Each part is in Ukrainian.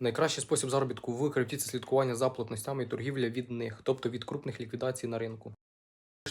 Найкращий спосіб заробітку в крипті це слідкування за платностями і торгівля від них, тобто від крупних ліквідацій на ринку.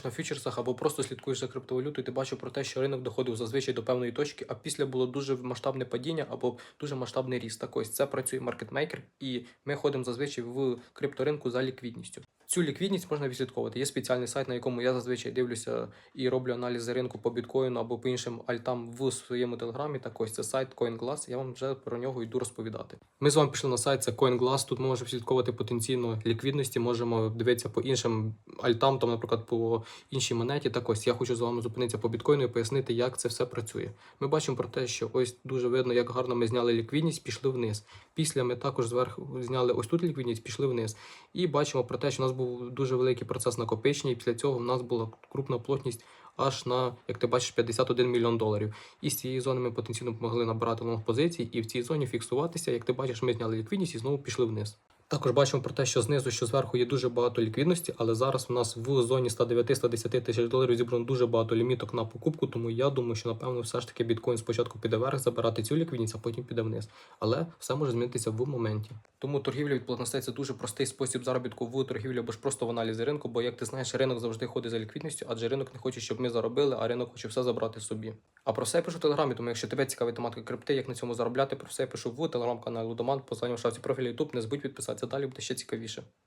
На фьючерсах або просто слідкуєш за криптовалютою, ти бачив про те, що ринок доходив зазвичай до певної точки, а після було дуже масштабне падіння або дуже масштабний ріст. Так ось це працює маркетмейкер, і ми ходимо зазвичай в крипторинку за ліквідністю. Цю ліквідність можна відслідковувати. Є спеціальний сайт, на якому я зазвичай дивлюся і роблю аналізи ринку по біткоїну або по іншим альтам в своєму телеграмі. Так ось це сайт CoinGlass. Я вам вже про нього йду розповідати. Ми з вами пішли на сайт, це CoinGlass. Тут ми можемо слідковувати потенційно ліквідності, можемо дивитися по іншим альтам, там, наприклад, по іншій монеті. Так ось я хочу з вами зупинитися по біткоїну і пояснити, як це все працює. Ми бачимо про те, що ось дуже видно, як гарно ми зняли ліквідність, пішли вниз. Після ми також зверху зняли ось тут ліквідність, пішли вниз. І бачимо про те, що у нас був дуже великий процес накопичення, і після цього в нас була крупна плотність аж на, як ти бачиш, 51 мільйон доларів. І з цієї зони ми потенційно могли набирати лонг позиції і в цій зоні фіксуватися. Як ти бачиш, ми зняли ліквідність і знову пішли вниз. Також бачимо про те, що знизу, що зверху є дуже багато ліквідності, але зараз у нас в зоні 109-110 тисяч доларів зібрано дуже багато ліміток на покупку. Тому я думаю, що напевно все ж таки біткоін спочатку піде вверх, забирати цю ліквідність, а потім піде вниз. Але все може змінитися в моменті. Тому торгівля від платностей це дуже простий спосіб заробітку в торгівлі або ж просто в аналізі ринку. Бо як ти знаєш, ринок завжди ходить за ліквідністю, адже ринок не хоче, щоб ми заробили, а ринок хоче все забрати собі. А про все я пишу в телеграмі. Тому якщо тебе цікавить тематика крипти, як на цьому заробляти, про все я пишу в телеграм-каналі Лудоман, в шапці профілю YouTube. Не забудь підписатися. Далі буде ще цікавіше.